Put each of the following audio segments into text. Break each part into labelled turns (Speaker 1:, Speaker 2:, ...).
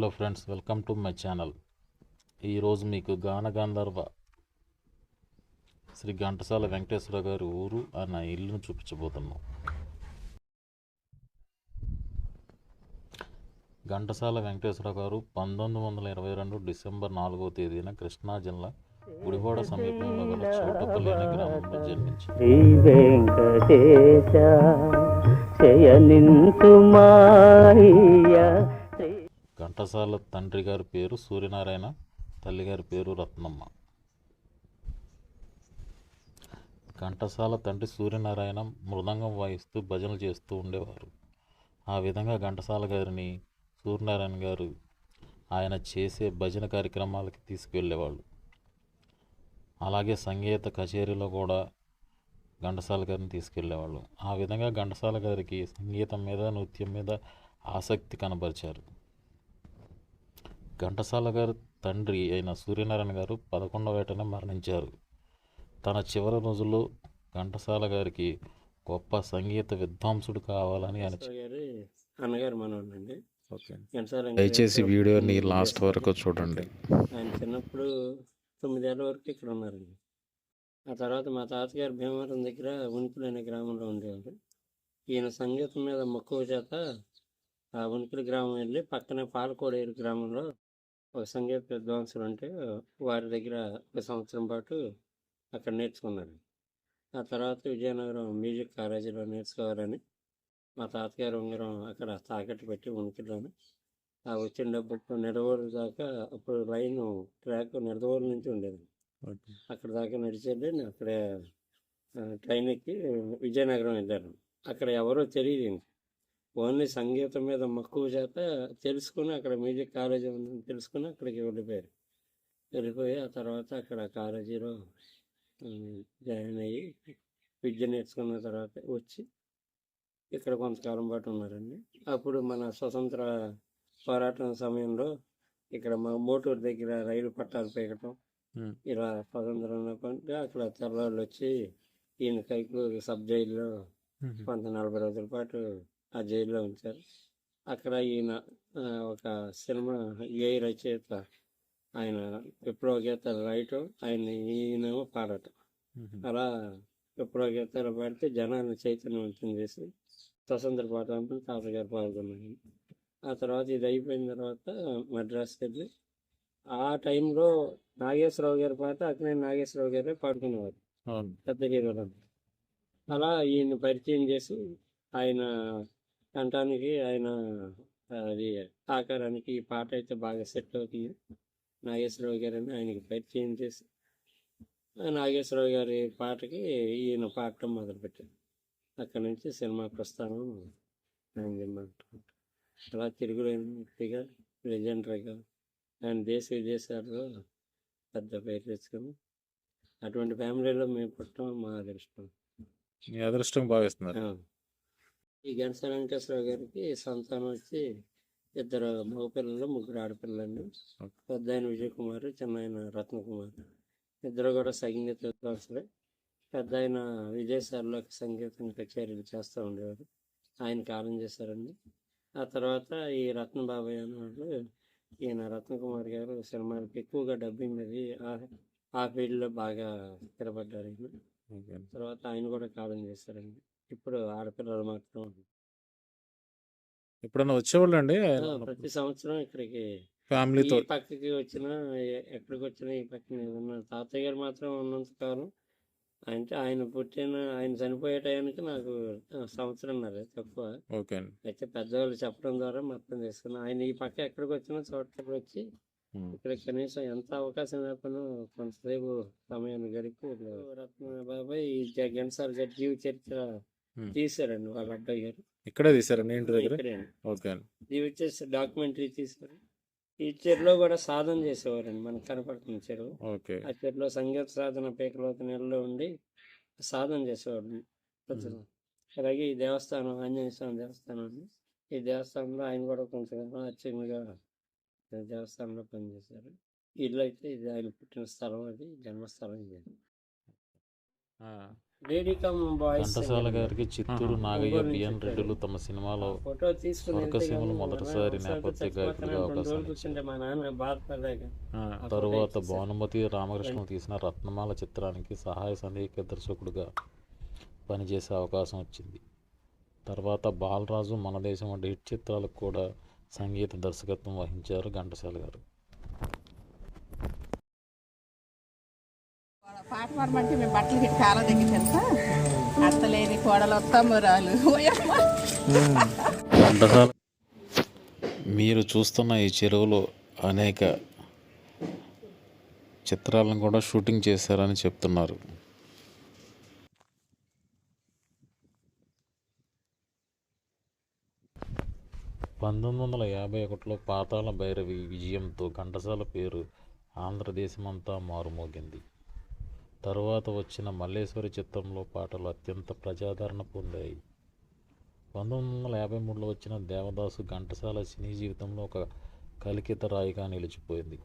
Speaker 1: Hello friends welcome to my channel. ఈరోజు మీకు గాన గంధర్వ శ్రీ ఘంటసాల వెంకటేశ్వర గారి ఊరు అన్న ఇల్లును చూపించబోతున్నాం. ఘంటసాల వెంకటేశ్వర గారు పంతొమ్మిది వందల ఇరవై రెండు డిసెంబర్ నాలుగవ తేదీన కృష్ణా జిల్లా గుడివాడ సమీపంలో గల చోటపల్లి అనే గ్రామంలో జన్మించారు. ఘంటసాల తండ్రి గారి పేరు సూర్యనారాయణ తల్లి గారి పేరు రత్నమ్మ. ఘంటసాల తండ్రి సూర్యనారాయణ మృదంగం వాయిస్తూ భజనలు చేస్తూ ఉండేవారు. ఆ విధంగా ఘంటసాల గారిని సూర్యనారాయణ గారు ఆయన చేసే భజన కార్యక్రమాలకి తీసుకువెళ్ళేవాళ్ళు. అలాగే సంగీత కచేరీలో కూడా ఘంటసాల గారిని తీసుకెళ్ళేవాళ్ళు. ఆ విధంగా ఘంటసాల గారికి సంగీతం మీద నృత్యం మీద ఆసక్తి కనబరిచారు. ఘంటసాల గారు తండ్రి అయిన సూర్యనారాయణ గారు పదకొండవ ఏటనే మరణించారు. తన చివరి రోజుల్లో ఘంటసాల గారికి గొప్ప సంగీత విద్వాంసుడు కావాలని
Speaker 2: అన్నగారు
Speaker 1: దయచేసి వీడియోని లాస్ట్ వరకు చూడండి.
Speaker 2: ఆయన చిన్నప్పుడు తొమ్మిదేళ్ళ వరకు ఇక్కడ ఉన్నారండి. ఆ తర్వాత మా తాతగారు భీమవరం దగ్గర ఉనికిలు అనే గ్రామంలో ఉండేవారు ఈయన సంగీతం మీద మక్కువ చేత ఆ ఉనికిలి గ్రామం వెళ్ళి పక్కనే పాలకోడేరు గ్రామంలో సంగీత విద్వాంసులు ఉంటే వారి దగ్గర ఒక సంవత్సరం పాటు అక్కడ నేర్చుకున్నారు ఆ తర్వాత విజయనగరం మ్యూజిక్ కాలేజీలో నేర్చుకోవాలని మా తాతగారు ఉంగరం అక్కడ తాకట్టు పెట్టి ఉనికిలోనే ఆ వచ్చిన డబ్బుతో నిడవోలు దాకా అప్పుడు లైన్ ట్రాక్ నిడదవోలు నుంచి ఉండేది. అక్కడ దాకా నడిచేది అక్కడ ట్రైన్ ఎక్కి విజయనగరం వెళ్ళాను. అక్కడ ఎవరో తెలియదు ఇంక. ఓన్లీ సంగీతం మీద మక్కువ చేత తెలుసుకుని అక్కడ మ్యూజిక్ కాలేజీ ఉందని తెలుసుకుని అక్కడికి వెళ్ళిపోయారు. వెళ్ళిపోయి ఆ తర్వాత అక్కడ కాలేజీలో జాయిన్ అయ్యి విద్య నేర్చుకున్న తర్వాత వచ్చి ఇక్కడ కొంతకాలం పాటు ఉన్నారండి. అప్పుడు మన స్వతంత్ర పోరాటం సమయంలో ఇక్కడ మా మోటూరు దగ్గర రైలు పట్టాలు పీకటం. ఇలా స్వతంత్రం ఉన్నప్పుడు అక్కడ తెల్లవాళ్ళు వచ్చి ఈయన కైకు సబ్ జైల్లో కొంత నలభై రోజుల పాటు ఆ జైల్లో ఉంచారు. అక్కడ ఈయన ఒక సినిమా గేయ రచయిత ఆయన విప్లవ గీతాలు రాయటం ఆయన ఈయనేమో పాడటం. అలా విప్లవ గీతాలు పాడితే జనాన్ని చైతన్యవంతం చేసి స్వతంత్ర పోరాటంలో తాతగారు పాల్గొన్నారు ఆ తర్వాత ఇది అయిపోయిన తర్వాత మద్రాసుకి వెళ్ళి ఆ టైంలో నాగేశ్వరరావు గారి పాట అక్కడే నాగేశ్వరరావు గారే పాడుకునేవారు. పెద్ద హీరోలు అలా ఈయన పరిచయం చేసి ఆయన కంఠానికి ఆయన అది ఆకారానికి ఈ పాట అయితే బాగా సెట్ అవుతుంది. నాగేశ్వరరావు గారని ఆయనకి పరిచయం చేసి నాగేశ్వరరావు గారి పాటకి ఈయన పాడటం మొదలుపెట్టారు. అక్కడి నుంచి సినిమా ప్రస్థానం అయిందన్నమాట అలా తిరుగులేని వ్యక్తిగా లెజెండరీగా ఆయన దేశ విదేశాల్లో పెద్ద పేరు తెచ్చుకుని అటువంటి ఫ్యామిలీలో మేము పుట్టడం మా అదృష్టం.
Speaker 1: మీ అదృష్టం భావిస్తున్నారు.
Speaker 2: ఈ ఘంటసాల వెంకటేశ్వర గారికి సంతానం వచ్చి ఇద్దరు మగపిల్లలు ముగ్గురు ఆడపిల్లండి
Speaker 1: Okay.
Speaker 2: పెద్ద ఆయన విజయ్ కుమార్ చిన్న ఆయన రత్నకుమార్ ఇద్దరు కూడా సంగీత విద్వాంసులే. పెద్ద ఆయన విదేశాల్లో సంగీతం కచేరీలు చేస్తూ ఉండేవారు. ఆయన కాలం చేశారండి. ఆ తర్వాత ఈ రత్న బాబాయ్ అనే వాళ్ళు ఈయన రత్నకుమార్ గారు సినిమాలకు ఎక్కువగా డబ్బింగ్ అది ఆ- ఫీల్డ్లో బాగా స్థిరపడ్డారు ఈయన. తర్వాత ఆయన కూడా కాలం చేశారండి. ఇప్పుడు ఆడపిల్లలు మాత్రం
Speaker 1: ఎప్పుడన్నా వచ్చేవాళ్ళు అండి
Speaker 2: ప్రతి సంవత్సరం ఇక్కడికి
Speaker 1: ఫ్యామిలీతో
Speaker 2: ఈ పక్కకి వచ్చినా ఎక్కడికి వచ్చినా ఈ పక్కన ఏదన్నా తాతయ్య గారు మాత్రం ఉన్నంత కాలం అంటే ఆయన పుట్టిన ఆయన చనిపోయే టయానికి నాకు సంవత్సరంన్నర తక్కువ.
Speaker 1: ఓకే అండి.
Speaker 2: అయితే పెద్దవాళ్ళు చెప్పడం ద్వారా మొత్తం తీసుకున్నాను ఆయన ఈ పక్క ఎక్కడికి వచ్చినా చోటకి వచ్చి ఇక్కడ కనీసం ఎంత అవకాశం లేకపోయినా కొంతసేపు సమయాన్ని గడిపి రత్న బాబాయ్ ఈ జ- ఘంటసాల గారి జీవ చరిత్ర. తీశారండి వాళ్ళ అబ్బాయి గారు.
Speaker 1: ఇక్కడే తీసారండి ఇంటి దగ్గర? ఓకే
Speaker 2: ఇవి వచ్చేసి డాక్యుమెంటరీ తీశారు ఈ చెరులో కూడా సాధన చేసేవారండి మనకు కనపడుతున్న చెరువు.
Speaker 1: ఓకే.
Speaker 2: ఆ చెరులో సంగీత సాధన పీకలోకి నెలలో ఉండి సాధన చేసేవాడు ప్రజలు. అలాగే ఈ దేవస్థానం ఆంజనేయ స్వామి దేవస్థానం ఈ దేవస్థానంలో ఆయన కూడా కొంతకాలం అర్చకునిగా దేవస్థానంలో పనిచేశారు. ఇల్లు అయితే ఇది ఆయన పుట్టిన స్థలం అది జన్మస్థలం ఇది.
Speaker 1: ఘంటసాల గారికి చిత్తూరు. నాగయ్య బిఎన్ రెడ్డిలు తమ సినిమాలో స్వర్గసీమలు మొదటిసారి నేపథ్య
Speaker 2: చచ్చిపోతానని
Speaker 1: అవకాశం తరువాత. భానుమతి రామకృష్ణ తీసిన రత్నమాల చిత్రానికి సహాయ సంగీత దర్శకుడిగా పనిచేసే అవకాశం వచ్చింది తర్వాత బాలరాజు మన దేశం వంటి హిట్ చిత్రాలకు కూడా సంగీత దర్శకత్వం వహించారు ఘంటసాల గారు
Speaker 3: ప్లాట్ఫామ్ అంటే మేము బట్టలు చాలా దగ్గర తెలుసా అత్తలేని కోడలు తమ్మురాలు
Speaker 1: మీరు చూస్తున్న ఈ చెరువులో అనేక చిత్రాలను కూడా షూటింగ్ చేశారని చెప్తున్నారు. పంతొమ్మిది వందల యాభై ఒకటిలో పాతాళ భైరవి విజయంతో ఘంటసాల పేరు ఆంధ్రదేశమంతా మారుమోగింది. తరువాత వచ్చిన మల్లేశ్వరి చిత్రంలో పాటలు అత్యంత ప్రజాదరణ పొందాయి. పంతొమ్మిది వందల యాభై మూడులో వచ్చిన దేవదాసు ఘంటసాల సినీ జీవితంలో ఒక కలికిత రాయిగా నిలిచిపోయింది.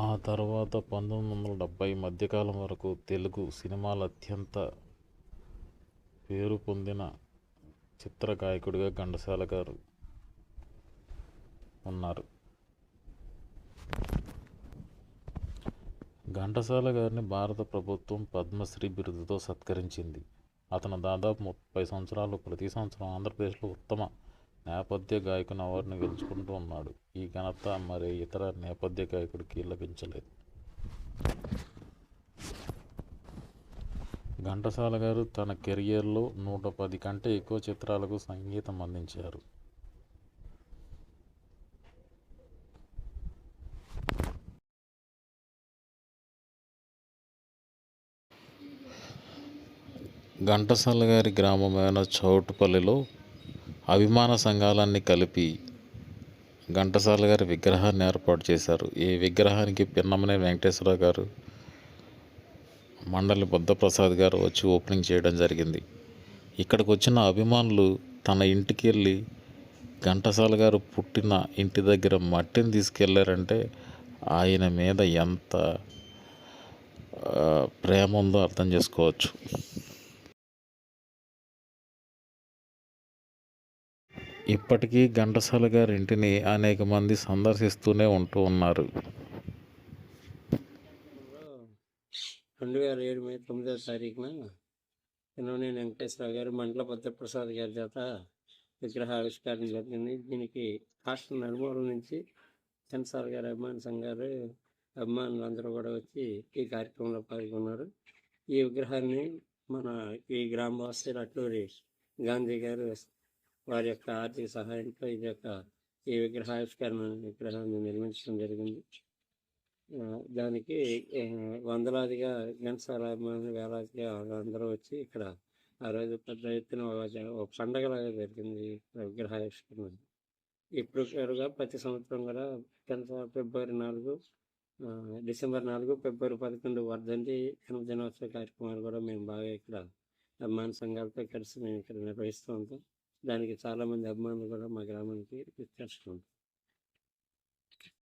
Speaker 1: ఆ తర్వాత పంతొమ్మిది వందల డెబ్భై మధ్యకాలం వరకు తెలుగు సినిమాలు అత్యంత పేరు పొందిన చిత్ర గాయకుడిగా ఘంటసాల గారు ఉన్నారు. ఘంటసాల గారిని భారత ప్రభుత్వం పద్మశ్రీ బిరుదుతో సత్కరించింది. అతను దాదాపు ముప్పై సంవత్సరాలు ప్రతి సంవత్సరం ఆంధ్రప్రదేశ్లో ఉత్తమ నేపథ్య గాయకుని అవార్డును గెలుచుకుంటూ ఉన్నాడు. ఈ ఘనత మరి ఇతర నేపథ్య గాయకుడికి లభించలేదు. ఘంటసాల గారు తన కెరియర్లో నూట పది కంటే ఎక్కువ చిత్రాలకు సంగీతం అందించారు. ఘంటసాల గారి గ్రామమైన చౌటుపల్లిలో అభిమాన సంఘాలన్నీ కలిపి ఘంటసాల గారి విగ్రహాన్ని ఏర్పాటు చేశారు. ఈ విగ్రహానికి పిన్నమనే వెంకటేశ్వర గారు మండలి బుద్ధప్రసాద్ గారు వచ్చి ఓపెనింగ్ చేయడం జరిగింది. ఇక్కడికి వచ్చిన అభిమానులు తన ఇంటికి వెళ్ళి ఘంటసాల గారు పుట్టిన ఇంటి దగ్గర మట్టిని తీసుకెళ్ళారంటే ఆయన మీద ఎంత ప్రేమ ఉందో అర్థం చేసుకోవచ్చు. ఇప్పటికీ ఘంటసాల గారి ఇంటిని అనేక మంది సందర్శిస్తూనే ఉంటూ ఉన్నారు.
Speaker 2: రెండు వేల ఏడు మే తొమ్మిదో తారీఖున నేను వెంకటేశ్వర గారు మండల భద్రప్రసాద్ గారి చేత విగ్రహ ఆవిష్కరణ జరిగింది. దీనికి రాష్ట్ర నలుమూల నుంచి చంద్రసార్ గారు అభిమాన సంఘాలు అభిమానులు అందరూ కూడా వచ్చి ఈ కార్యక్రమంలో పాల్గొన్నారు. ఈ విగ్రహాన్ని మన ఈ గ్రామవాసి అట్లూరి గాంధీ గారు వారి యొక్క ఆర్థిక సహాయంతో ఇది యొక్క ఈ విగ్రహ ఆవిష్కరణ విగ్రహాన్ని నిర్మించడం జరిగింది. దానికి వందలాదిగా ఘంటసాల అభిమానులు వేలాదిగా అందరూ వచ్చి ఇక్కడ ఆ రోజు పెద్ద ఎత్తున ఒక పండగలాగా జరిగింది విగ్రహావిష్కరణ. ఇప్పుడు కరుగా ప్రతి సంవత్సరం కూడా ఘంటసాల ఫిబ్రవరి నాలుగు డిసెంబర్ నాలుగు ఫిబ్రవరి పదకొండు వర్ధంతి జన్మదినోత్సవ కార్యక్రమాలు కూడా మేము బాగా ఇక్కడ అభిమాన సంఘాలతో కలిసి మేము ఇక్కడ నిర్వహిస్తూ ఉంటాం. దానికి చాలామంది అభిమానులు కూడా మా గ్రామానికి తెచ్చుకుంటారు